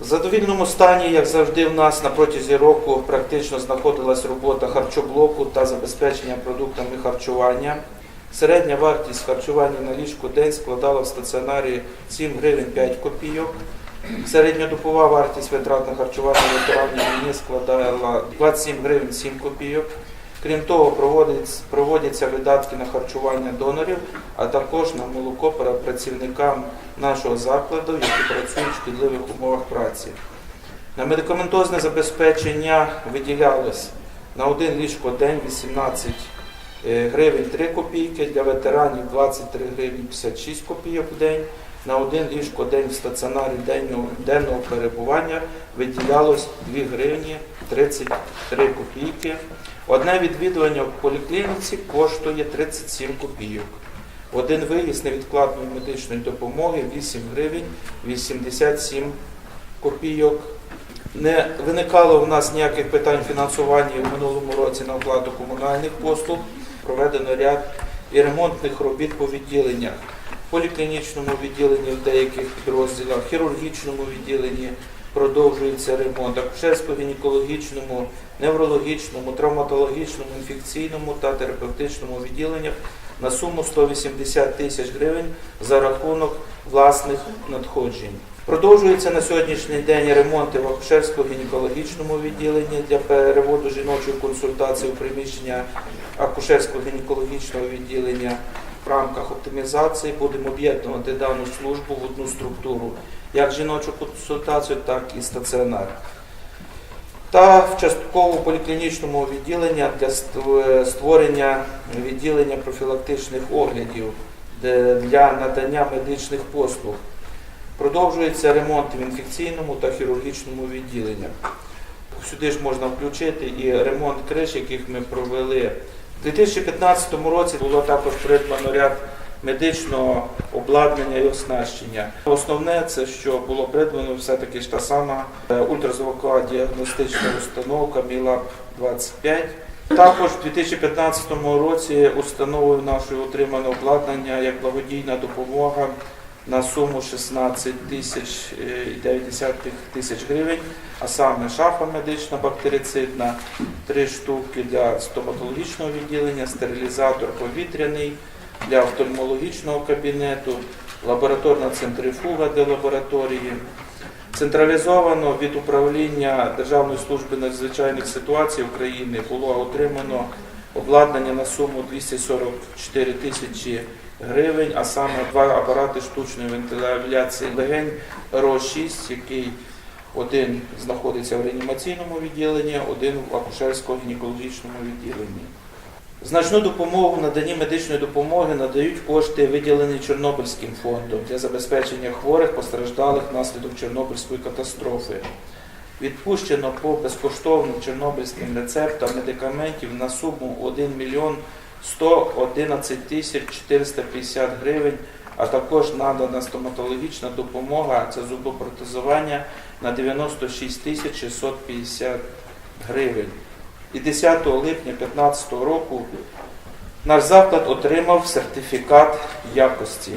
В задовільному стані, як завжди, в нас на протязі року практично знаходилась робота харчоблоку та забезпечення продуктами харчування. Середня вартість харчування на ліжку день складала в стаціонарі 7 гривень 5 копійок. Середньодобова вартість витрат на харчування ветеранів війни складала 27 гривень 7 копійок. Крім того, проводяться видатки на харчування донорів, а також на молоко працівникам нашого закладу, які працюють в шкідливих умовах праці. На медикаментозне забезпечення виділялось на один ліжко день 18 е, гривень 3 копійки, для ветеранів 23 гривні 56 копійок в день. На один ліжко день в стаціонарі денного, денного перебування виділялось 2 гривні 33 копійки. Одне відвідування в поліклініці коштує 37 копійок. Один виїзд невідкладної медичної допомоги 8 гривень 87 копійок. Не виникало в нас ніяких питань фінансування в минулому році на оплату комунальних послуг. Проведено ряд і ремонтних робіт по відділеннях. Поліклінічному відділенні в деяких підрозділах, хірургічному відділенні продовжується ремонт, акушерсько-гінекологічному, неврологічному, травматологічному, інфекційному та терапевтичному відділеннях на суму 180 тисяч гривень за рахунок власних надходжень. Продовжуються на сьогоднішній день ремонти в акушерсько-гінекологічному відділенні для переводу жіночої консультації у приміщення акушерсько-гінекологічного відділення. В рамках оптимізації будемо об'єднувати дану службу в одну структуру, як жіночу консультацію, так і стаціонар. Та в частково поліклінічному відділенні для створення відділення профілактичних оглядів для надання медичних послуг. Продовжується ремонт в інфекційному та хірургічному відділеннях. Сюди ж можна включити і ремонт криш, яких ми провели. У 2015 році було також придбано ряд медичного обладнання і оснащення. Основне це, що було придбано все-таки ж та сама е, ультразвукова діагностична установка Білаб 25. Також у 2015 році установою нашою отримано обладнання як благодійна допомога на суму 16 тисяч е, і 9 тисяч гривень, а саме шафа медична бактерицидна, три штуки для стоматологічного відділення, стерилізатор повітряний для офтальмологічного кабінету, лабораторна центрифуга для лабораторії. Централізовано від управління Державної служби надзвичайних ситуацій України було отримано обладнання на суму 244 тисячі гривень, а саме два апарати штучної вентиляції легень РО-6, який один знаходиться в реанімаційному відділенні, один в акушерсько-гінекологічному відділенні. Значну допомогу в наданні медичної допомоги надають кошти, виділені Чорнобильським фондом для забезпечення хворих, постраждалих внаслідок Чорнобильської катастрофи. Відпущено по безкоштовним чорнобильським рецептам медикаментів на суму 1 мільйон 111 тисяч 450 гривень, а також надана стоматологічна допомога, це зубопротезування на 96 тисяч 650 гривень. І 10 липня 2015 року наш заклад отримав сертифікат якості.